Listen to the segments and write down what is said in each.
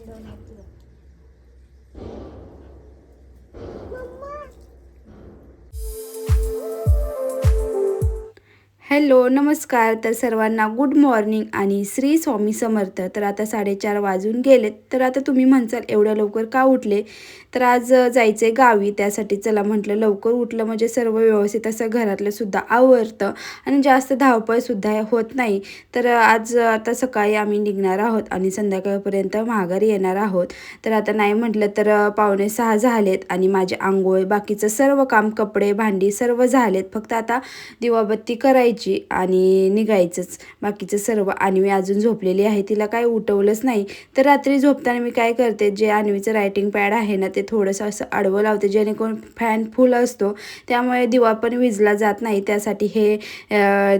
дома hello नमस्कार. तर सर्वांना गुड मॉर्निंग आणि श्री स्वामी समर्थ. तर आता साडेचार वाजून गेलेत तर आता तुम्ही म्हणसाल एवढ्या लवकर का उठले? तर आज जायचं आहे गावी. त्यासाठी चला म्हटलं लवकर उठलं म्हणजे सर्व व्यवस्थित असं घरातलंसुद्धा आवरतं आणि जास्त धावपळसुद्धा होत नाही. तर आज आता सकाळी आम्ही निघणार आहोत आणि संध्याकाळपर्यंत माघारी येणार आहोत. तर आता नाही म्हटलं तर पावणे सहा झालेत आणि माझे आंघोळ बाकीचं सर्व काम कपडे भांडी सर्व झालेत. फक्त आता दिवाबत्ती करायची आणि निघायचंच. बाकीचं सर्व आणवी अजून झोपलेली आहे तिला काय उठवलंच नाही. तर रात्री झोपताना मी काय करते जे आणवीचं रायटिंग पॅड आहे ना ते थोडंसं असं आडवं लावते जेणेकरून फॅन फुल असतो. त्यामुळे दिवा पण विजला जात नाही त्यासाठी हे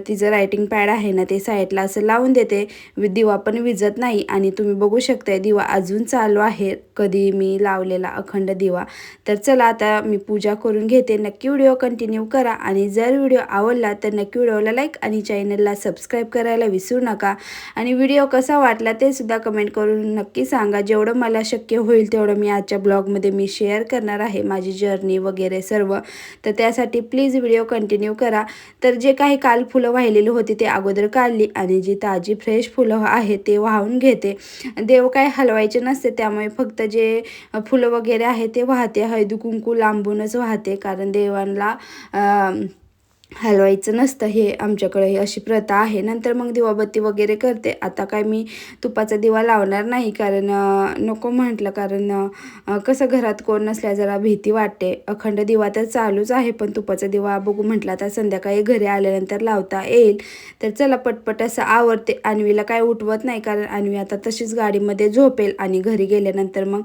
तिचं रायटिंग पॅड आहे ना ते साईडला असं लावून देते. दिवा पण विजत नाही आणि तुम्ही बघू शकताय दिवा अजून चालू आहे कधी मी लावलेला अखंड दिवा. तर चला आता मी पूजा करून घेते. नक्की व्हिडिओ कंटिन्यू करा आणि जर व्हिडिओ आवडला तर नक्की व्हिडिओला लाईक आणि चॅनलला सबस्क्राईब करायला विसरू नका. आणि व्हिडिओ कसा वाटला ते सुद्धा कमेंट करून नक्की सांगा. जेवढं मला शक्य होईल तेवढं मी आजच्या ब्लॉगमध्ये मी शेअर करणार आहे माझी जर्नी वगैरे सर्व. तर त्यासाठी प्लीज व्हिडिओ कंटिन्यू करा. तर जे काही काल फुलं वाहिलेली होती ते अगोदर काढली आणि जी ताजी फ्रेश फुलं आहेत ते वाहून घेते. देव काय हलवायचे नसते त्यामुळे फक्त जे फुलं वगैरे आहे ते वाहते. हळदी कुंकू लांबूनच वाहते कारण देवांना अं, हलवायचं नसतं हे आमच्याकडे ही अशी प्रथा आहे. नंतर मग दिवाबत्ती वगैरे करते. आता काय मी तुपाचा दिवा लावणार नाही कारण नको म्हटलं. कारण कसं घरात कोण नसल्या जरा भीती वाटते. अखंड दिवा तर चालूच आहे पण तुपाचा दिवा बघू म्हटलं आता संध्याकाळी घरी आल्यानंतर लावता येईल. तर चला पटपट असं आवडते अन्वीला काय उठवत नाही कारण अन्वी आता तशीच गाडीमध्ये झोपेल आणि घरी गेल्यानंतर मग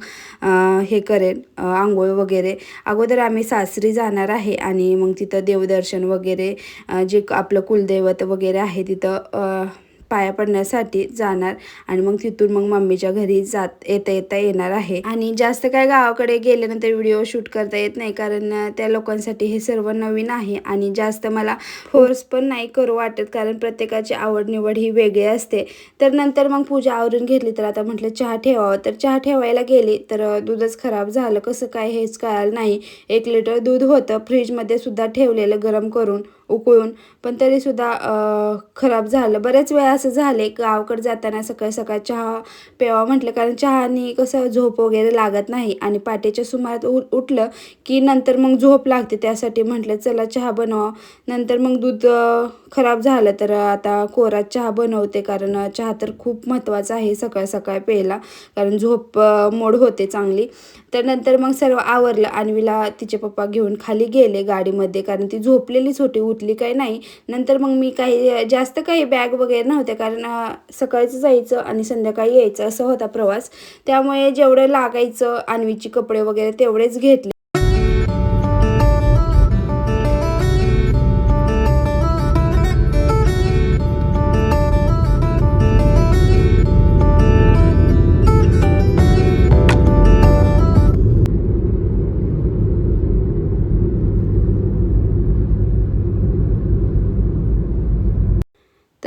हे करेल आंघोळ वगैरे. अगोदर आम्ही सासरी जाणार आहे आणि मग तिथं देवदर्शन वगैरे वगैरे जे क- आपलं कुलदैवत वगैरे आहे तिथं पाया पडण्यासाठी जाणार आणि मग तिथून मग मम्मीच्या घरी जात येता येता येणार आहे. आणि जास्त काय गावाकडे गेल्यानंतर व्हिडिओ शूट करता येत नाही कारण त्या लोकांसाठी हे सर्व नवीन आहे आणि जास्त मला फोर्स पण नाही करू वाटत कारण प्रत्येकाची आवड निवड ही वेगळी असते. तर नंतर मग पूजा आवरून घेतली तर आता म्हटलं चहा ठेवावं. तर चहा ठेवायला गेली तर दूधच खराब झालं. कसं काय हेच कळालं नाही. एक लिटर दूध होतं. फ्रीजमध्ये सुद्धा ठेवलेलं गरम करून उकळून. पण तरीसुद्धा खराब झालं. बरेच वेळा असं झाले गावाकडे जाताना सकाळ सकाळ चहा प्यावा म्हटलं. कारण चहाने कसं झोप वगैरे लागत नाही. आणि पाटेच्या सुमारात उ उठलं की नंतर मग झोप लागते. त्यासाठी म्हटलं चला चहा बनवा. नंतर मग दूध खराब झालं तर आता कोरा चहा बनवते. कारण चहा तर खूप महत्त्वाचा आहे सकाळ सकाळ प्यायला. कारण झोप मोड होते चांगली. तर नंतर मग सर्व आवरलं. आणवीला तिचे पप्पा घेऊन खाली गेले गाडीमध्ये. कारण ती झोपलेलीच होती धुतली काही नाही. नंतर मग मी काही जास्त काही बॅग वगैरे नव्हत्या. कारण सकाळचं जायचं आणि संध्याकाळी यायचं. असं होता प्रवास. त्यामुळे जेवढं लागायचं अन्वीची कपडे वगैरे तेवढेच घेतले.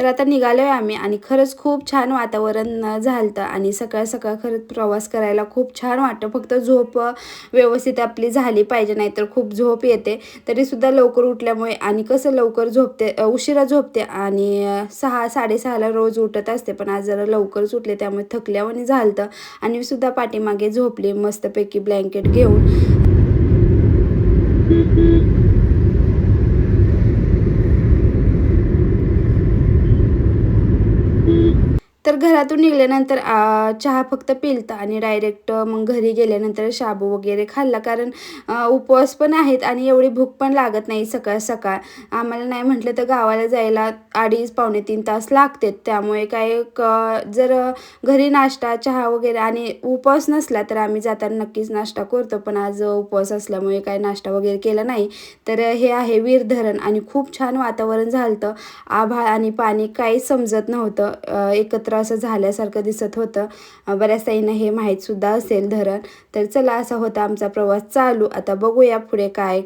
तर आता निघालो आहे आम्ही आणि खरंच खूप छान वातावरण झालं आणि सकाळ सकाळ खरंच प्रवास करायला खूप छान वाटतं. फक्त झोप व्यवस्थित आपली झाली पाहिजे नाहीतर खूप झोप येते. तरीसुद्धा लवकर उठल्यामुळे आणि कसं लवकर झोपते उशिरा झोपते आणि सहा साडेसहाला रोज उठत असते. पण आज जरा लवकरच उठले त्यामुळे थकल्यावानी झालं आणि मी सुद्धा पाठीमागे झोपले मस्तपैकी ब्लँकेट घेऊन. घरातून निघाल्यानंतर चहा फक्त पिलता आणि डायरेक्ट मग घरी गेल्यानंतर शाबू वगैरे खाल्ला. कारण उपवास पण आहेत आणि एवढी भूक पण लागत नाही सकाळ सकाळ. आम्हाला नाही म्हटलं तर गावाला जायला अडीच पावणे तीन तास लागतात. त्यामुळे काय क जर घरी नाश्ता चहा वगैरे आणि उपवास नसला तर आम्ही जाताना नक्कीच नाश्ता करतो. पण आज उपवास असल्यामुळे काय नाश्ता वगैरे केला नाही. तर हे आहे वीर धरण आणि खूप छान वातावरण झालं आभाळ आणि पाणी काहीच समजत नव्हतं. एकत्र असं झाल्यासारखं दिसत होतं. बऱ्याच ताईंना हे माहीतसुद्धा असेल धरण. तर चला असा होता आमचा प्रवास चालू. आता बघूया पुढे काय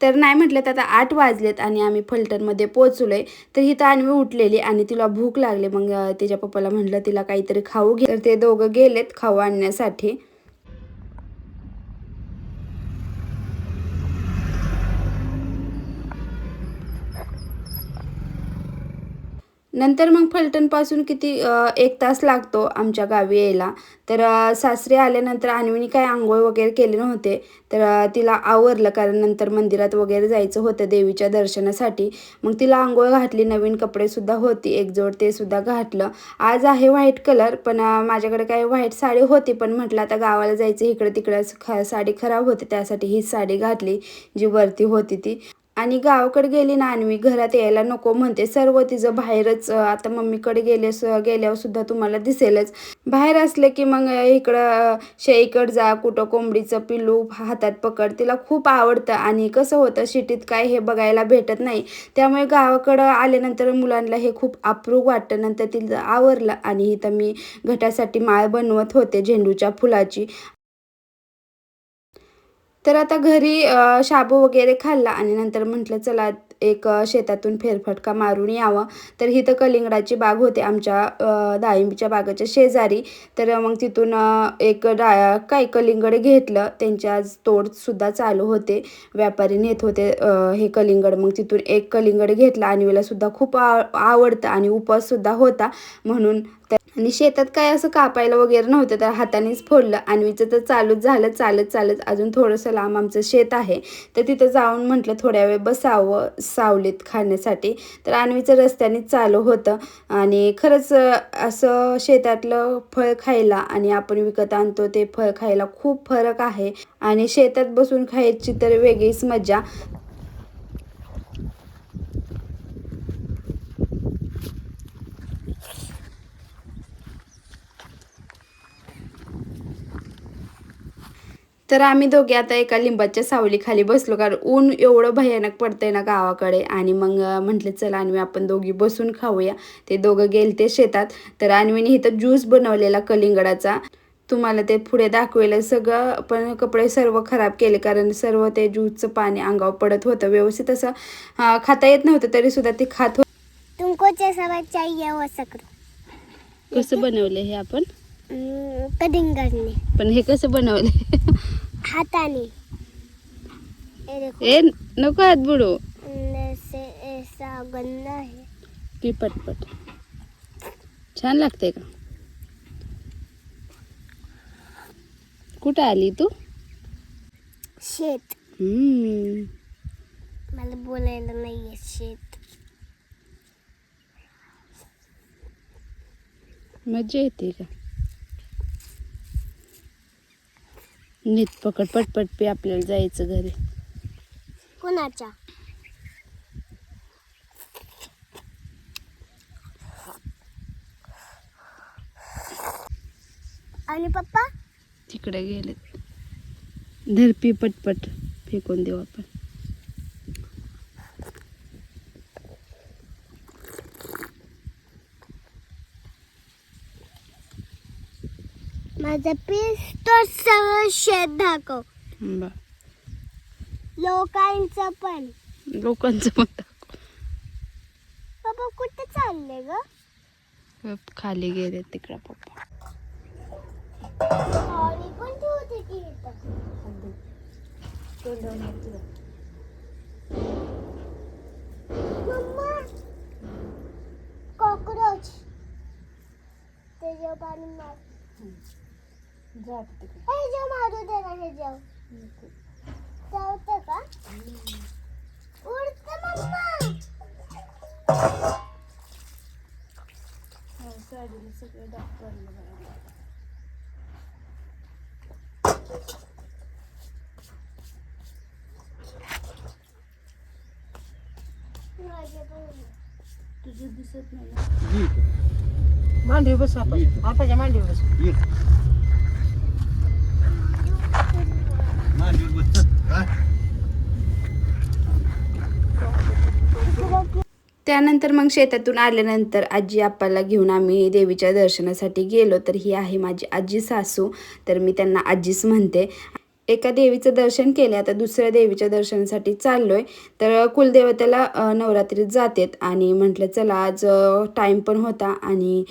तर नाही म्हटलं तर आता आठ वाजलेत आणि आम्ही फलटणमध्ये आहे तर ही तर आणवी उठलेली आणि तिला भूक लागली. मग तिच्या पप्पाला म्हटलं तिला काहीतरी खाऊ घे. तर ते दोघं गेलेत खाऊ आणण्यासाठी. नंतर मग फलटणपासून किती एक तास लागतो आमच्या गावी यायला. तर सासरे आल्यानंतर आणवीने काय आंघोळ वगैरे केले नव्हते. तर तिला आवरलं कारण नंतर मंदिरात वगैरे जायचं होतं देवीच्या दर्शनासाठी. मग तिला आंघोळ घातली नवीन कपडेसुद्धा होती एक जोड ते सुद्धा घातलं. आज आहे व्हाईट कलर पण माझ्याकडे काय व्हाईट साडी होती पण म्हटलं आता गावाला जायचं इकडं तिकडं ख साडी खराब होती त्यासाठी ही साडी घातली जी वरती होती ती. आणि गावाकडे गेली ना आणि घरात यायला नको म्हणते. सर्व तिचं बाहेरच आता मम्मीकडे गेले गेल्यावर सुद्धा तुम्हाला दिसेलच. बाहेर असले की मग इकडं अं, शेईकडे जा कुठं कोंबडीचं पिल्लू हातात पकड. तिला खूप आवडतं आणि कसं होतं शिटीत काय हे बघायला भेटत नाही. त्यामुळे गावाकडं आल्यानंतर मुलांना हे खूप अप्रूप वाटतं. नंतर तिला आवरलं आणि इथं मी घटासाठी माळ बनवत होते झेंडूच्या फुलाची. तर आता घरी शाबू वगैरे खाल्ला आणि नंतर म्हटलं चला एक शेतातून फेरफटका मारून यावं. तर इथं कलिंगडाची बाग होते आमच्या डाळिंबीच्या बागेच्या शेजारी. तर मग तिथून एक डा काय कलिंगड घेतलं. त्यांच्या आज तोडसुद्धा चालू होते. व्यापारी नेत होते हे कलिंगड. मग तिथून एक कलिंगड घेतला. आणि सुद्धा खूप आव आवडतं आणि उपवाससुद्धा होता. म्हणून त्या आणि शेतात काय असं कापायला वगैरे नव्हतं तर हातानेच फोडलं. अन्वीचं तर चालूच झालं चालत चालत अजून थोडंसं लांब आमचं शेत आहे. तर तिथं जाऊन म्हटलं थोड्या वेळ बसावं सावलीत खाण्यासाठी. तर अन्वीचं रस्त्यानेच चालू होतं. आणि खरंच असं शेतातलं फळ खायला आणि आपण विकत आणतो ते फळ खायला खूप फरक आहे. आणि शेतात बसून खायची तर वेगळीच मजा. तर आम्ही दोघे आता एका लिंबाच्या सावलीखाली बसलो कारण ऊन एवढं भयानक पडतंय ना गावाकडे. आणि मग म्हटलं चला अन्वी आपण दोघी बसून खाऊया. ते दोघं गेलते शेतात. तर अन्वीने इथं ज्यूस बनवलेला कलिंगडाचा. तुम्हाला ते पुढे दाखवेल. सगळं पण कपडे सर्व खराब केले कारण सर्व ते ज्यूसचं पाणी अंगावर पडत होतं. व्यवस्थित असं खाता येत नव्हतं तरी सुद्धा ते खात होत. तुमको कसं बनवलं हे आपण? कडिंगरने पण हे कसं बनवले हाथाने ये देखो ए नको हात बुडू. से ऐसा गंदा है. पी पटपट. छान लागते का? कुठं आली तू? शेत. हम्म. मला बोलायला नाहीये शेत. मज्जा येते का? नीट पकड पटपट पी आपल्याला जायचं घरी. कोणाच्या? आणि पप्पा? तिकडे गेलेत. धर पी पटपट फेकून देऊ आपण. माझं पीस तर सगळं शेत दाखव. लोकांचं पण. लोकांचं पण दाखव. पप्पा कुठे चालले ग? खाली गेले तिकडं पप्पा. आणि पण ठेवते की इथं? मम्मा कॉकरोच त्याच्यावर पाणी मार. मारू दे ना हे जाऊ चावतं का उडतं मम्मा माझ्या पण तुझं दिसत नाही. मांडीवर बस आपण. आपाच्या मांडीवर बस त्यानंतर मग शेतातून आल्यानंतर आजी आप्पाला घेऊन आम्ही देवीच्या दर्शनासाठी गेलो. तर ही आहे माझी आजी सासू. तर मी त्यांना आजीच म्हणते. एका देवीचं दर्शन केले आता दुसऱ्या देवीच्या दर्शनासाठी चाललोय. तर कुलदेवतेला नवरात्रीत जातेत आणि म्हटलं चला आज टाईम पण होता आणि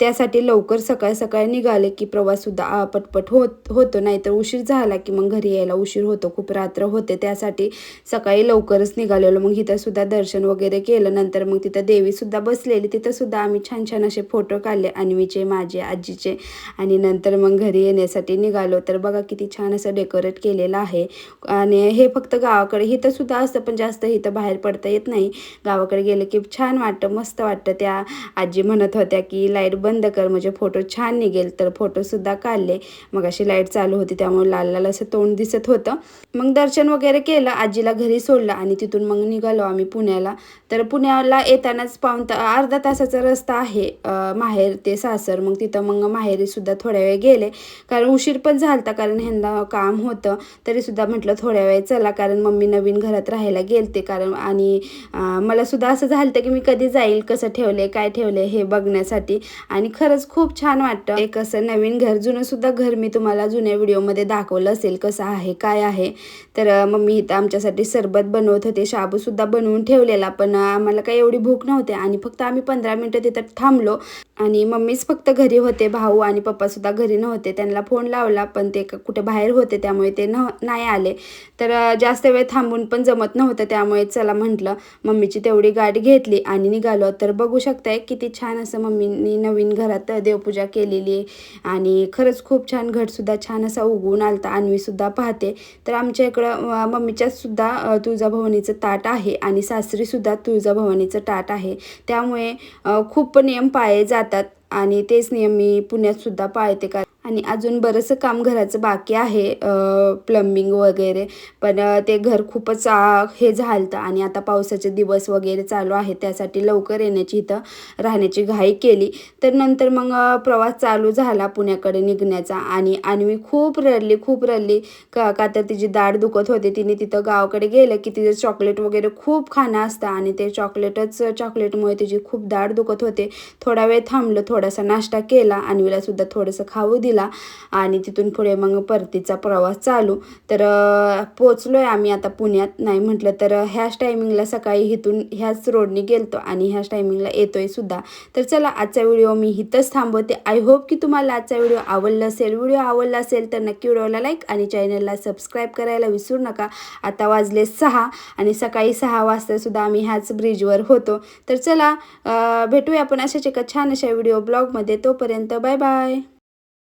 त्यासाठी लवकर सकाळ सकाळी निघाले की प्रवाससुद्धा पटपट होत होतो. नाहीतर उशीर झाला की मग घरी यायला उशीर होतो. खूप रात्र होते. त्यासाठी सकाळी लवकरच निघालेलो. मग इथंसुद्धा दर्शन वगैरे केलं. नंतर मग तिथं देवीसुद्धा बसलेली. तिथंसुद्धा आम्ही छान छान असे फोटो काढले. अन्वीचे माझे आजीचे. आणि नंतर मग घरी येण्यासाठी निघालो. तर बघा किती छान असं डेकोरेट केलेलं आहे. आणि हे फक्त गावाकडे इथं सुद्धा असतं पण जास्त इथं बाहेर पडता येत नाही. गावाकडे गेलं की छान वाटतं मस्त वाटतं. त्या आजी म्हणत होत्या की लाइट बंद कर म्हणजे फोटो छान निघेल. तर फोटोसुद्धा काढले. मग अशी लाइट चालू होती त्यामुळे लाल लाल असं तोंड दिसत होतं. मग दर्शन वगैरे केलं आजीला घरी सोडलं आणि तिथून मग निघालो आम्ही पुण्याला. तर पुण्याला येतानाच पाऊन ता अर्धा तासाचा रस्ता आहे माहेर ते सासर. मग तिथं मग माहेरीसुद्धा थोड्या वेळ गेले. कारण उशीर पण झालता कारण ह्यांना काम होतं तरीसुद्धा म्हटलं थोड्या वेळ चला कारण मम्मी नवीन घरात राहायला गेलते. कारण आणि मलासुद्धा मला सुद्धा असं झालं की मी कधी जाईल कसं ठेवले काय ठेवले हे बघण्यासाठी. आणि खरंच खूप छान वाटतं. एक असं नवीन घर जुनंसुद्धा घर मी तुम्हाला जुन्या व्हिडिओमध्ये दाखवलं असेल कसं आहे काय आहे. तर मम्मी इथं आमच्यासाठी सरबत बनवत होते शाबूसुद्धा बनवून ठेवलेला. पण आम्हाला काही एवढी भूक नव्हते आणि फक्त आम्ही पंधरा मिनटं तिथं थांबलो. आणि मम्मीच फक्त घरी होते भाऊ आणि पप्पासुद्धा घरी नव्हते. त्यांना फोन लावला पण ते कुठे बाहेर होते त्यामुळे ते न नाही आले. तर जास्त वेळ थांबून पण जमत नव्हतं त्यामुळे चला म्हटलं मम्मीची तेवढी गाठ घेतली आणि निघालो. तर बघू शकताय किती छान असं मम्मीनी नवीन घरात देवपूजा केलेली आहे. आणि खरंच खूप छान घटसुद्धा छान असा उगवून आलता. आणवीसुद्धा पाहते. तर आमच्या इकडं अं, सुद्धा तुळजाभवानीचं ताट आहे आणि सासरीसुद्धा तुळजाभवानीचं ताट आहे. त्यामुळे खूप नियम पाळे जातात आणि तेच नियम मी पुण्यात सुद्धा पाळते. का आणि अजून बरंचसं काम घराचं बाकी आहे प्लंबिंग वगैरे. पण ते घर खूपच हे झालं आणि आता पावसाचे दिवस वगैरे चालू आहे त्यासाठी लवकर येण्याची इथं राहण्याची घाई केली. तर नंतर मग प्रवास चालू झाला पुण्याकडे निघण्याचा आणि अन्वी खूप रडली खूप रडली. का का तर तिची दाढ दुखत होते. तिने तिथं गावाकडे गेलं की तिचं चॉकलेट वगैरे खूप खाणं असतं आणि ते चॉकलेटच चॉकलेटमुळे तिची खूप दाढ दुखत होते. थोडा वेळ थांबलं थोडासा नाश्ता केला. अन्वीला सुद्धा थोडंसं खाऊ दिलं. आणि तिथून पुढे मग परतीचा प्रवास चालू. तर पोचलो आहे आम्ही आता पुण्यात. नाही म्हटलं तर ह्याच टायमिंगला सकाळी इथून ह्याच रोडने गेलतो आणि ह्याच टायमिंगला येतोय सुद्धा. तर चला आजचा व्हिडिओ मी इथंच थांबवते. आय होप की तुम्हाला आजचा व्हिडिओ आवडला असेल. व्हिडिओ आवडला असेल तर नक्की व्हिडिओला लाईक आणि चॅनलला सबस्क्राईब करायला विसरू नका. आता वाजले सहा आणि सकाळी सहा वाजतासुद्धा आम्ही ह्याच ब्रिजवर होतो. तर चला भेटूया आपण अशाच एका छान अशा व्हिडिओ ब्लॉगमध्ये तोपर्यंत बाय बाय